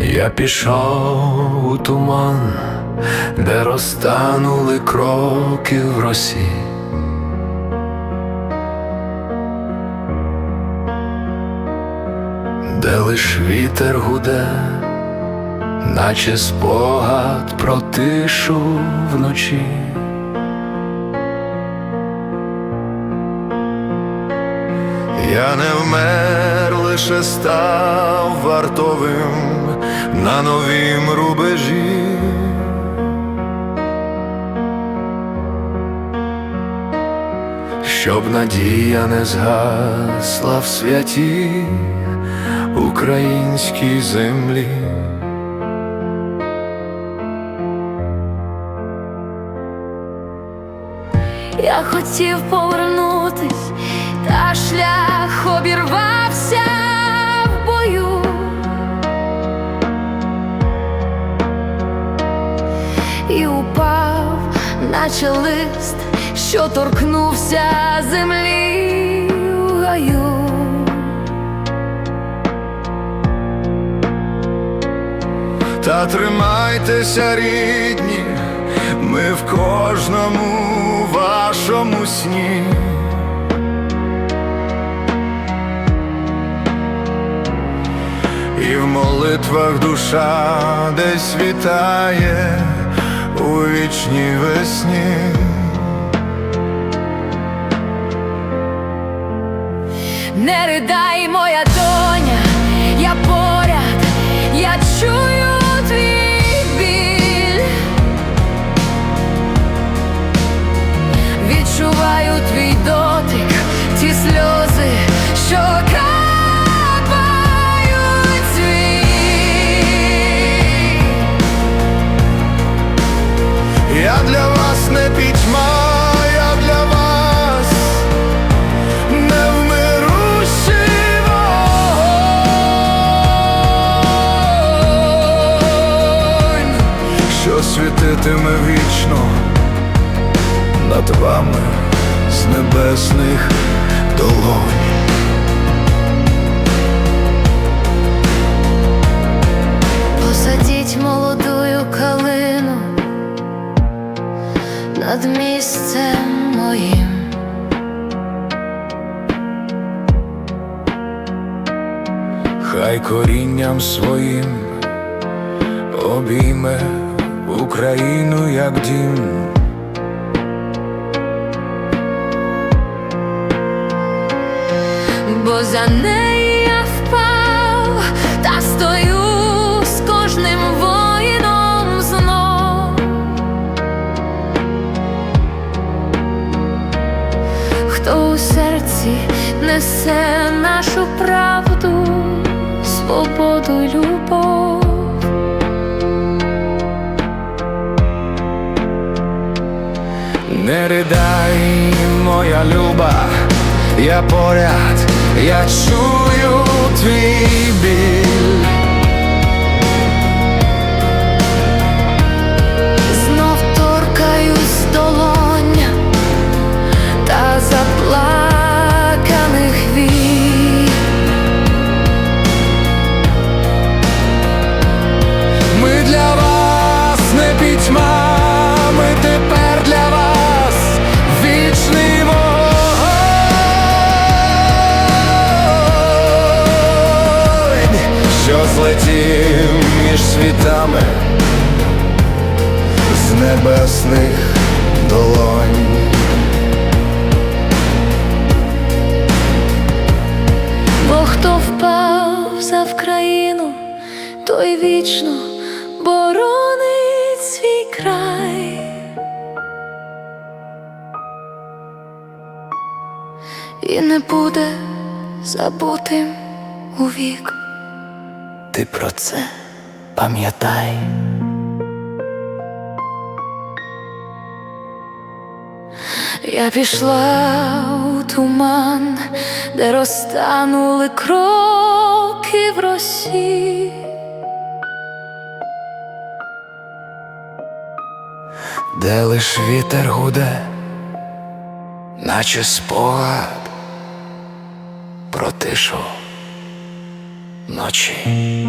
Я пішов у туман, де розтанули кроки в росі. Де лиш вітер гуде, наче спогад про тишу вночі. Я не вмер, лише став вартовим на новім рубежі. Щоб надія не згасла в святій українській землі. Я хотів повернутись, І упав, наче лист, що торкнувся землі гаю. Та тримайтеся, рідні, ми в кожному вашому сні. І в молитвах душа десь вітає у вічній весні. Не ридай, моя доня, світитиме вічно над вами з небесних долонь. Посадіть молодую калину над місцем моїм. Хай корінням своїм обійме Україну як дім. бо за неї я впав та стою з кожним воїном знов. Хто у серці несе нашу правду, свободу Не ридай, моя люба, я поряд, я чую твій біль. Небесних долонь. Бо хто впав за Вкраїну, той вічно боронить свій край. І не буде забутим у вік. Ти про це пам'ятай. Я пішла у туман, де розтанули кроки в росі. де лиш вітер гуде, наче спогад про тишу ночі.